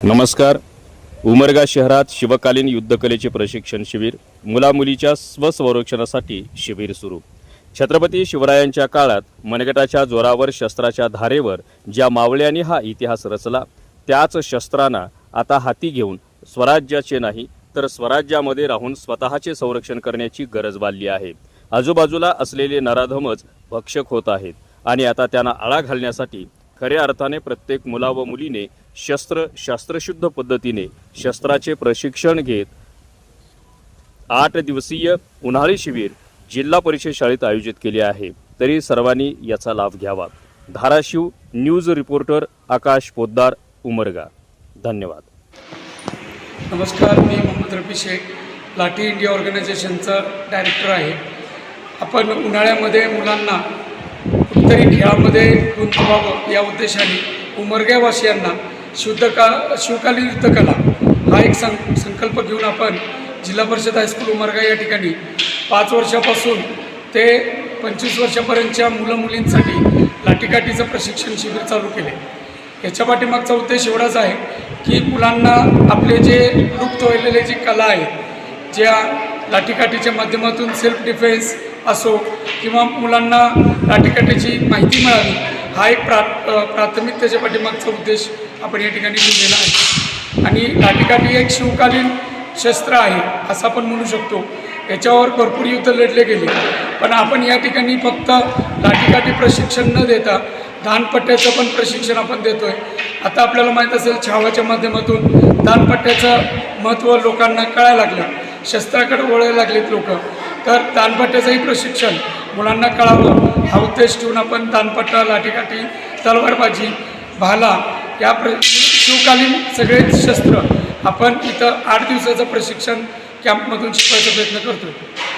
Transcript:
नमस्कार. उमरगा शहरात शिवकालीन युद्धकलेचे प्रशिक्षण शिबिर मुलामुलीच्या स्वसंरक्षणासाठी शिबिर सुरू. छत्रपती शिवरायांच्या काळात मनगटाच्या जोरावर शस्त्राच्या धारेवर ज्या मावळ्यांनी हा इतिहास रचला त्याच शस्त्रांना आता हाती घेऊन स्वराज्याचे नाही तर स्वराज्यामध्ये राहून स्वतःचे संरक्षण करण्याची गरज बांधली आहे. आजूबाजूला असलेले नराधमच भक्षक होत आहेत आणि आता त्यांना आळा घालण्यासाठी खऱ्या अर्थाने प्रत्येक मुला व मुलीने शस्त्र शास्त्रशुद्ध पद्धतीने शस्त्राचे प्रशिक्षण घेत आठ दिवसीय उन्हाळी शिबिर जिल्हा परिषद शाळेत आयोजित केले आहे. तरी सर्वांनी याचा लाभ घ्यावा. Dharashiv news reporter Akash Poddar Umarga. धन्यवाद. नमस्कार मी मोहम्मद रफी शेख लाठी इंडिया ऑर्गनायझेशनचा डायरेक्टर आहे. आपण उन्हाळ्यामध्ये मुलांना कुठेतरी खेळामध्ये गुंतवावं या उद्देशाने उमरग्यावासियांना शुद्ध का शिवकालीन युद्धकला हा एक सं संकल्प घेऊन आपण जिल्हा परिषद हायस्कूल उमरगा या ठिकाणी पाच वर्षापासून ते पंचवीस वर्षापर्यंतच्या मुलं मुलींसाठी लाठीकाठीचं प्रशिक्षण शिबिर चालू केले. याच्या पाठीमागचा उद्देश एवढाच आहे की मुलांना आपले जे लुप्त व्हायलेले जी कला आहे ज्या लाठीकाठीच्या माध्यमातून सेल्फ डिफेन्स असो किंवा मुलांना लाठीकाठीची माहिती मिळावी हा एक प्रा प्राथमिक त्याच्या पाठीमागचा उद्देश आपण या ठिकाणी लिहिलेला आहे. आणि लाठीकाठी एक शिवकालीन शस्त्र आहे असं आपण म्हणू शकतो. याच्यावर भरपूर युद्ध लढले गेले. पण आपण या ठिकाणी फक्त लाठीकाठी प्रशिक्षण न देता धानपट्ट्याचं पण प्रशिक्षण आपण देतो आहे आता आपल्याला माहीत असेल छावाच्या माध्यमातून धानपट्ट्याचं महत्त्व लोकांना कळायला लागलं. शस्त्राकडे वळायला लागलेत लोक. तर तानपट्ट्याचंही प्रशिक्षण मुलांना कळावं. हा उद्देश ठेवून आपण तानपट्टा लाठीकाठी तलवारबाजी भाला या प्र शिवकालीन सगळे शस्त्र आपण इथं आठ दिवसाचं प्रशिक्षण कॅम्पमधून शिकवायचा प्रयत्न करतो